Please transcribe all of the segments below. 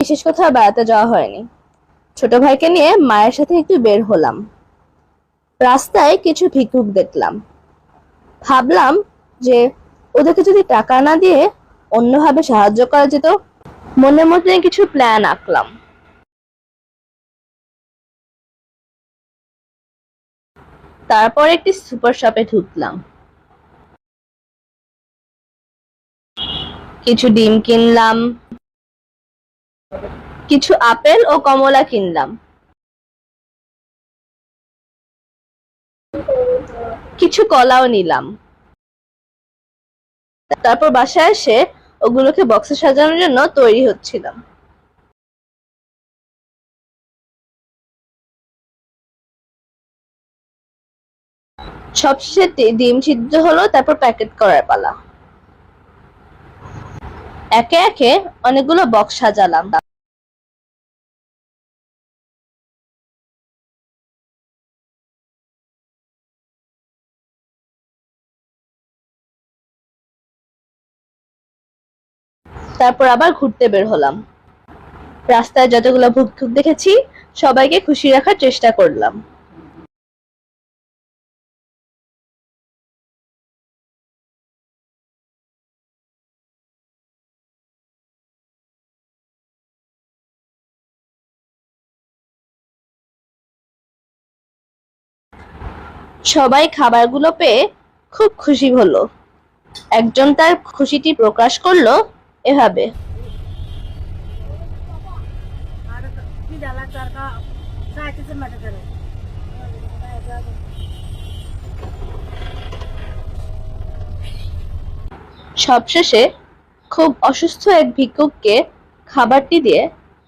বিশেষ কোথাও বেড়াতে যাওয়া হয়নি। ছোট ভাইকে নিয়ে মায়ের সাথে একটু বের হলাম। রাস্তায় কিছু ভিক্ষুক দেখলাম। ভাবলাম যে ওদেরকে যদি টাকা না দিয়ে অন্যভাবে সাহায্য করা যেত, মনের মধ্যে কিছু প্ল্যান আঁকলাম। তারপর একটি সুপার শপে ঢুকলাম। কিছু ডিম কিনলাম কিছু আপেল ও কমলা কিনলাম। কিছু কলাও নিলাম। তারপর বাসায় এসে ওগুলোকে বক্সে সাজানোর জন্য তৈরি হচ্ছিলাম। সবশেষে ডিম সিদ্ধ হলো, তারপর প্যাকেট করার পালা। একে একে অনেকগুলো বক্স সাজালাম। তারপর আবার ঘুরতে বের হলাম। রাস্তায় যতগুলো ভুকভুক দেখেছি, সবাইকে খুশি রাখার চেষ্টা করলাম। সবাই খাবারগুলো পেয়ে খুব খুশি হলো। একজন তার খুশিটি প্রকাশ করল এভাবে। সবশেষে খুব অসুস্থ এক ভিক্ষুককে খাবারটি দিয়ে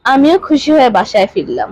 আমিও খুশি হয়ে বাসায় ফিরলাম।